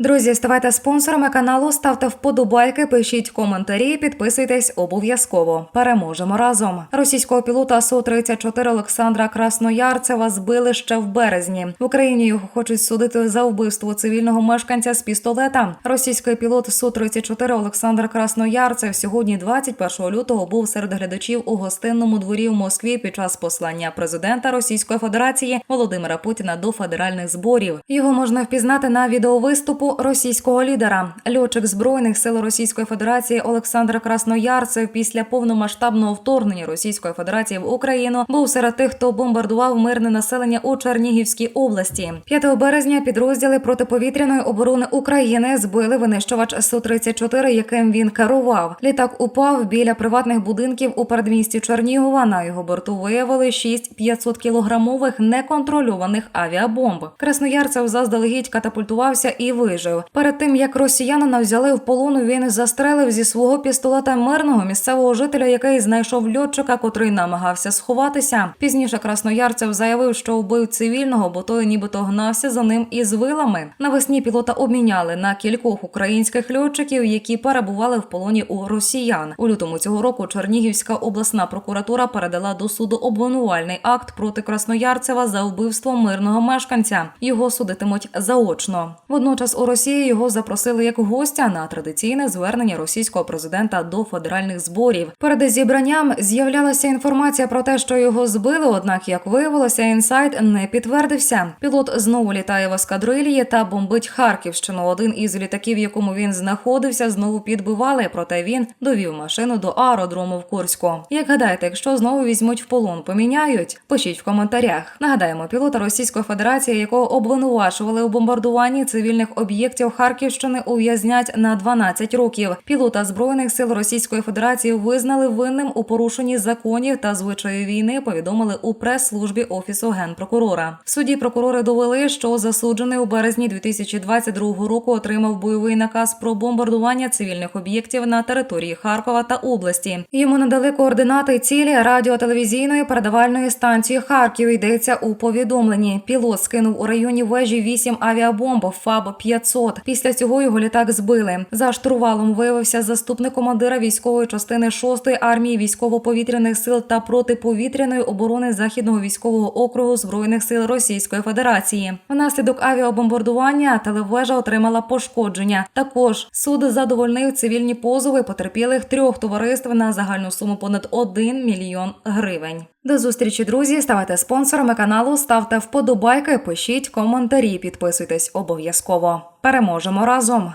Друзі, ставайте спонсорами каналу, ставте вподобайки, пишіть коментарі, підписуйтесь обов'язково. Переможемо разом. Російського пілота су 34 Олександра Красноярцева збили ще в березні. В Україні його хочуть судити за вбивство цивільного мешканця з пістолета. Російський пілот су 34 Олександр Красноярцев сьогодні, 21 лютого, був серед глядачів у гостинному дворі в Москві під час послання президента Російської Федерації Володимира Путіна до федеральних зборів. Його можна впізнати на відеовиступу російського лідера. Льотчик збройних сил Російської Федерації Олександр Красноярцев після повномасштабного вторгнення Російської Федерації в Україну був серед тих, хто бомбардував мирне населення у Чернігівській області. 5 березня підрозділи протиповітряної оборони України збили винищувач Су-34, яким він керував. Літак упав біля приватних будинків у передмісті Чернігова. На його борту виявили 6 500 кілограмових неконтрольованих авіабомб. Красноярцев заздалегідь катапультувався і вижив. Перед тим як росіянина взяли в полон, він застрелив зі свого пістолета мирного місцевого жителя, який знайшов льотчика, котрий намагався сховатися. Пізніше Красноярцев заявив, що вбив цивільного, бо той нібито гнався за ним із вилами. Навесні пілота обміняли на кількох українських льотчиків, які перебували в полоні у росіян. У лютому цього року Чернігівська обласна прокуратура передала до суду обвинувальний акт проти Красноярцева за вбивство мирного мешканця. Його судитимуть заочно. Водночас у Росії його запросили як гостя на традиційне звернення російського президента до федеральних зборів. Перед зібранням з'являлася інформація про те, що його збили. Однак, як виявилося, інсайт не підтвердився. Пілот знову літає в ескадрилії та бомбить Харківщину. Один із літаків, в якому він знаходився, знову підбивали. Проте він довів машину до аеродрому в Курську. Як гадаєте, якщо знову візьмуть в полон, поміняють? Пишіть в коментарях. Нагадаємо, пілота Російської Федерації, якого обвинувачували у бомбардуванні цивільних об'єктів Харківщини, ув'язнять на 12 років. Пілота збройних сил Російської Федерації визнали винним у порушенні законів та звичаїв війни. Повідомили у прес-службі офісу генпрокурора. В суді прокурори довели, що засуджений у березні 2022 року отримав бойовий наказ про бомбардування цивільних об'єктів на території Харкова та області. Йому надали координати цілі радіотелевізійної передавальної станції Харків. Йдеться у повідомленні. Пілот скинув у районі вежі 8 авіабомб ФАБ 500 Після цього його літак збили. За штурвалом виявився заступник командира військової частини 6-ї армії військово-повітряних сил та протиповітряної оборони західного військового округу збройних сил Російської Федерації. Внаслідок авіабомбардування телевежа отримала пошкодження. Також суд задовольнив цивільні позови потерпілих трьох товариств на загальну суму понад 1 мільйон гривень. До зустрічі, друзі. Ставайте спонсорами каналу, ставте вподобайки, пишіть коментарі, підписуйтесь обов'язково. Переможемо разом.